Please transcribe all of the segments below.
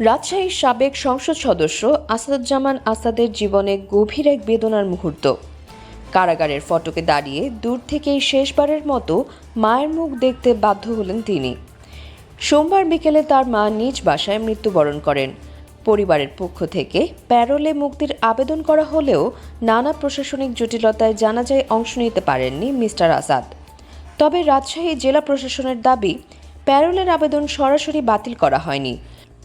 রাজশাহীর সাবেক সংসদ সদস্য আসাদুজ্জামান আসাদের জীবনে গভীর এক বেদনার মুহূর্ত। কারাগারের ফটকে দাঁড়িয়ে দূর থেকেই শেষবারের মতো মায়ের মুখ দেখতে বাধ্য হলেন তিনি। সোমবার বিকেলে তার মা নিজ বাসায় মৃত্যুবরণ করেন। পরিবারের পক্ষ থেকে প্যারোলে মুক্তির আবেদন করা হলেও নানা প্রশাসনিক জটিলতায় জানাজায় অংশ নিতে পারেননি মিস্টার আসাদ। তবে রাজশাহী জেলা প্রশাসনের দাবি, প্যারোলের আবেদন সরাসরি বাতিল করা হয়নি।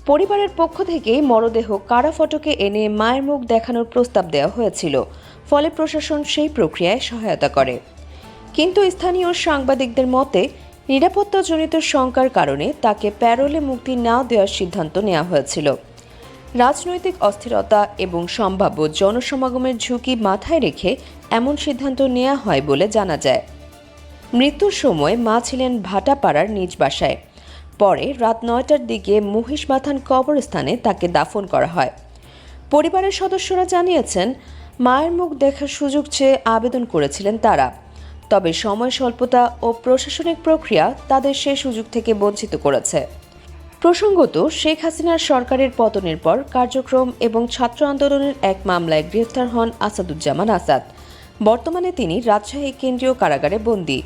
পরিবারের পক্ষ থেকেই মরদেহ কারা ফটকে এনে মায়ের মুখ দেখানোর প্রস্তাব দেওয়া হয়েছিল। ফলে প্রশাসন সেই প্রক্রিয়ায় সহায়তা করে। কিন্তু স্থানীয় সাংবাদিকদের মতে, নিরাপত্তাজনিত শঙ্কার কারণে তাকে প্যারোলে মুক্তি না দেওয়ার সিদ্ধান্ত নেওয়া হয়েছিল। রাজনৈতিক অস্থিরতা এবং সম্ভাব্য জনসমাগমের ঝুঁকি মাথায় রেখে এমন সিদ্ধান্ত নেওয়া হয় বলে জানা যায়। মৃত্যুর সময় মা ছিলেন ভাটাপাড়ার নিজ বাসায়। পরে রাত নয়টার দিকে মহিষমাথান কবরস্থানে তাকে দাফন করা হয়। পরিবারের সদস্যরা জানিয়েছেন, মায়ের মুখ দেখার সুযোগ চেয়ে আবেদন করেছিলেন তারা। তবে সময় স্বল্পতা ও প্রশাসনিক প্রক্রিয়া তাদের সে সুযোগ থেকে বঞ্চিত করেছে। প্রসঙ্গত, শেখ হাসিনার সরকারের পতনের পর কার্যক্রম এবং ছাত্র আন্দোলনের এক মামলায় গ্রেফতার হন আসাদুজ্জামান আসাদ। বর্তমানে তিনি রাজশাহী কেন্দ্রীয় কারাগারে বন্দী।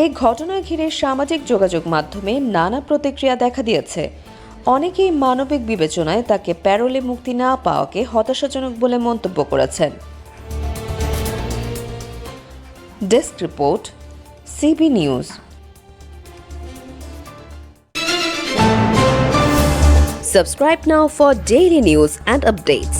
এই ঘটনা ঘিরে সামাজিক যোগাযোগ মাধ্যমে নানা প্রতিক্রিয়া দেখা দিয়েছে। অনেকেই মানবিক বিবেচনায় তাকে প্যারোলে মুক্তি না পাওয়াকে হতাশাজনক বলে মন্তব্য করেছেন। Desk report, CB news. Subscribe now for daily news and updates.